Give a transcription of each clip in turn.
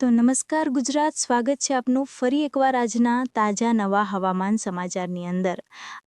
તો નમસ્કાર ગુજરાત, સ્વાગત છે આપનું ફરી એકવાર આજના તાજા નવા હવામાન સમાચારની અંદર.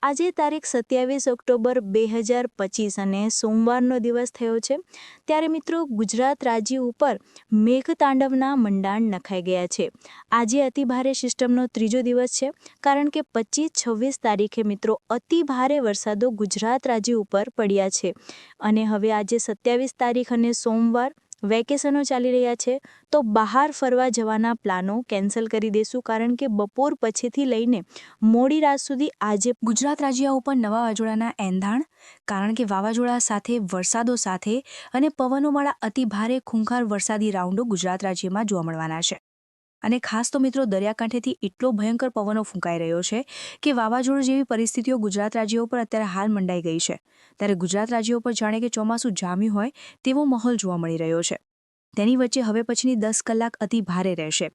આજે તારીખ સત્યાવીસ ઓક્ટોબર બે હજાર પચીસ અને સોમવારનો દિવસ થયો છે. ત્યારે મિત્રો ગુજરાત રાજ્ય ઉપર મેઘતાંડવના મંડાણ નખાઈ ગયા છે. આજે અતિભારે સિસ્ટમનો ત્રીજો દિવસ છે, કારણ કે પચીસ છવ્વીસ તારીખે મિત્રો અતિભારે વરસાદો ગુજરાત રાજ્ય ઉપર પડ્યા છે. અને હવે આજે સત્યાવીસ તારીખ અને સોમવાર વેકેશનો ચાલી રહ્યા છે, તો બહાર ફરવા જવાના પ્લાનો કેન્સલ કરી દેશું કારણ કે બપોર પછીથી લઈને મોડી રાત સુધી આજે ગુજરાત રાજ્ય ઉપર નવા વાવાઝોડાના એંધાણ, કારણ કે વાવાઝોડા સાથે, વરસાદો સાથે અને પવનોવાળા અતિ ભારે ખૂંખાર વરસાદી રાઉન્ડો ગુજરાત રાજ્યમાં જોવા મળવાના છે. અને ખાસ તો મિત્રો દરિયાકાંઠેથી એટલો ભયંકર પવનો ફૂંકાઈ રહ્યો છે કે વાવાઝોડું જેવી પરિસ્થિતિઓ ગુજરાત રાજ્યો પર અત્યારે હાલ મંડાઈ ગઈ છે. ત્યારે ગુજરાત રાજ્યો પર જાણે કે ચોમાસું જામ્યું હોય તેવો માહોલ જોવા મળી રહ્યો છે. તેની વચ્ચે હવે પછીની દસ કલાક અતિ ભારે રહેશે.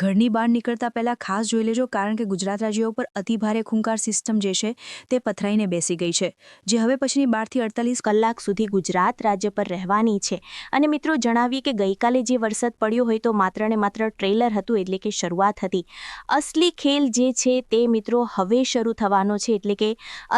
ઘરની બહાર નીકળતા પહેલાં ખાસ જોઈ લેજો, કારણ કે ગુજરાત રાજ્ય ઉપર અતિભારે ખૂંકાર સિસ્ટમ જે છે તે પથરાઈને બેસી ગઈ છે. જે હવે પછીની બારથી અડતાલીસ કલાક સુધી ગુજરાત રાજ્ય પર રહેવાની છે. અને મિત્રો, જણાવીએ કે ગઈકાલે જે વરસાદ પડ્યો હોય તો માત્ર ને માત્ર ટ્રેલર હતું, એટલે કે શરૂઆત હતી. અસલી ખેલ જે છે તે મિત્રો હવે શરૂ થવાનો છે, એટલે કે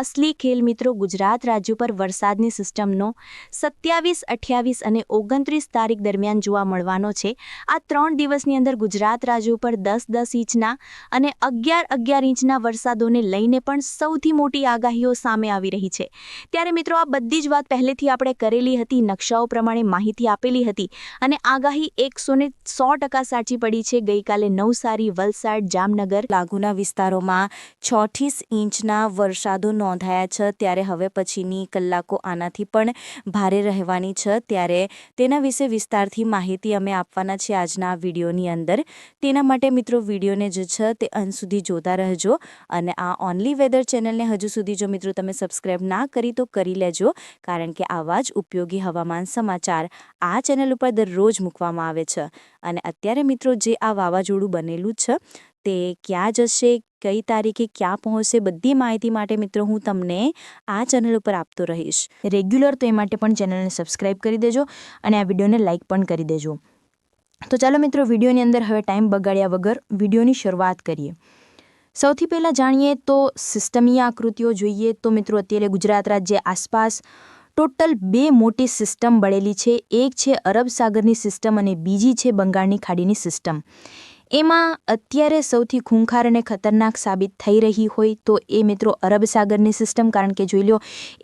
અસલી ખેલ મિત્રો ગુજરાત રાજ્ય પર વરસાદની સિસ્ટમનો સત્યાવીસ, અઠ્યાવીસ અને ઓગણત્રીસ તારીખ દરમિયાન જોવા મળવાનો છે. આ ત્રણ દિવસની અંદર ગુજરાત રાજ્ય ઉપર દસ દસ ઇંચના અને અગિયાર અગિયાર ઇંચના વરસાદોને લઈને પણ સૌથી મોટી આગાહીઓ સામે આવી રહી છે. ત્યારે મિત્રો આ બધી જ વાત પહેલેથી આપણે કરેલી હતી, નકશાઓ પ્રમાણે માહિતી આપેલી હતી અને આગાહી એકસો ને સો ટકા સાચી પડી છે. ગઈકાલે નવસારી, વલસાડ, જામનગર લાગુના વિસ્તારોમાં છોઠીસ ઇંચના વરસાદો નોંધાયા છે. ત્યારે હવે પછીની કલાકો આનાથી પણ ભારે રહેવાની છે. ત્યારે તેના વિશે વિસ્તારથી માહિતી અમે આપવાના છે આજના વિડીયોની અંદર. તેના માટે મિત્રો વિડીયોને જે છે તે અંત સુધી જોતા રહેજો અને આ ઓનલી વેધર ચેનલને હજુ સુધી જો મિત્રો તમે સબસ્ક્રાઈબ ના કરી તો કરી લેજો, કારણ કે આવા જ ઉપયોગી હવામાન સમાચાર આ ચેનલ ઉપર દરરોજ મૂકવામાં આવે છે. અને અત્યારે મિત્રો જે આ વાવાઝોડું બનેલું છે, તે ક્યાં જશે, કઈ તારીખે ક્યાં પહોંચશે, બધી માહિતી માટે મિત્રો હું તમને આ ચેનલ ઉપર આપતો રહીશ. રેગ્યુલર તો એ માટે પણ ચેનલને સબસ્ક્રાઈબ કરી દેજો અને આ વિડીયોને લાઇક પણ કરી દેજો. તો ચાલો મિત્રો, વિડીયોની અંદર હવે ટાઈમ બગાડ્યા વગર વિડીયોની શરૂઆત કરીએ. સૌથી પહેલાં જાણીએ તો સિસ્ટમીય આકૃતિઓ જોઈએ તો મિત્રો, અત્યારે ગુજરાત રાજ્ય આસપાસ ટોટલ બે મોટી સિસ્ટમ બળેલી છે. એક છે અરબ સાગરની સિસ્ટમ અને બીજી છે બંગાળની ખાડીની સિસ્ટમ એમાં અત્યારે સૌથી ખૂંખાર અને ખતરનાક સાબિત થઈ રહી હોય તો એ મિત્રો અરબ સાગરની સિસ્ટમ કારણ કે જોઈ લો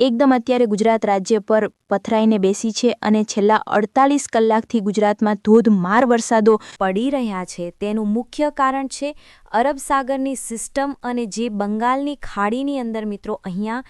એકદમ અત્યારે ગુજરાત રાજ્ય પર પથરાઈને બેસી છે અને છેલ્લા અડતાલીસ કલાકથી ગુજરાતમાં ધોધમાર વરસાદો પડી રહ્યા છે. તેનું મુખ્ય કારણ છે અરબ સાગરની સિસ્ટમ અને જે બંગાળની ખાડીની અંદર મિત્રો અહીંયા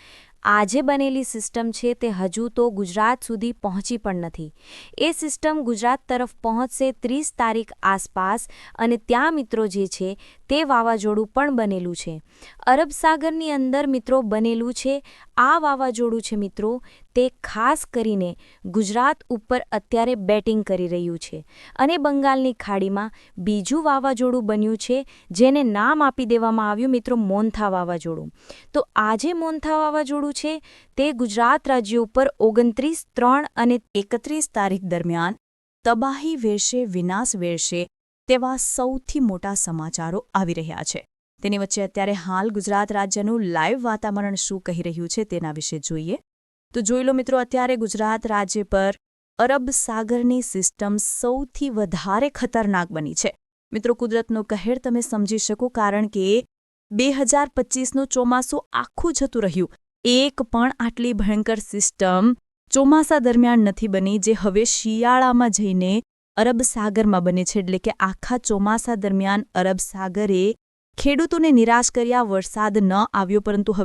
આજે બનેલી સિસ્ટમ છે તે હજુ તો ગુજરાત સુધી પહોંચી પણ નથી. એ સિસ્ટમ ગુજરાત તરફ પહોંચશે ત્રીસ તારીખ આસપાસ અને ત્યાં મિત્રો જે છે તે વાવાઝોડું પણ બનેલું છે. અરબ સાગરની અંદર મિત્રો બનેલું છે. આ વાવાઝોડું છે મિત્રો તે ખાસ કરીને ગુજરાત ઉપર અત્યારે બેટિંગ કરી રહ્યું છે અને બંગાળની ખાડીમાં બીજું વાવાઝોડું બન્યું છે, જેને નામ આપી દેવામાં આવ્યું મિત્રો મોન્થા વાવાઝોડું. તો આજે મોન્થા વાવાઝોડું છે, તે ગુજરાત રાજ્ય ઉપર ઓગણત્રીસ, ત્રણ અને એકત્રીસ તારીખ દરમિયાન તબાહી વેરશે, વિનાશ વેરશે તેવા સૌથી મોટા સમાચારો આવી રહ્યા છે. તેની વચ્ચે અત્યારે હાલ ગુજરાત રાજ્યનું લાઈવ વાતાવરણ શું કહી રહ્યું છે તેના વિશે જોઈએ. તો જોઈ લો મિત્રો, અત્યારે ગુજરાત રાજ્ય પર અરબ સાગરની સિસ્ટમ સૌથી વધારે ખતરનાક બની છે. મિત્રો, કુદરતનો કહેર તમે સમજી શકો, કારણ કે બે હજાર પચીસનું ચોમાસું આખું જતું રહ્યું. એક પણ આટલી ભયંકર સિસ્ટમ ચોમાસા દરમિયાન નથી બની, જે હવે શિયાળામાં જઈને અરબ સાગરમાં બને છે. એટલે કે આખા ચોમાસા દરમિયાન અરબ સાગરે ખેડૂતોને નિરાશ કર્યા, વરસાદ ન આવ્યો, પરંતુ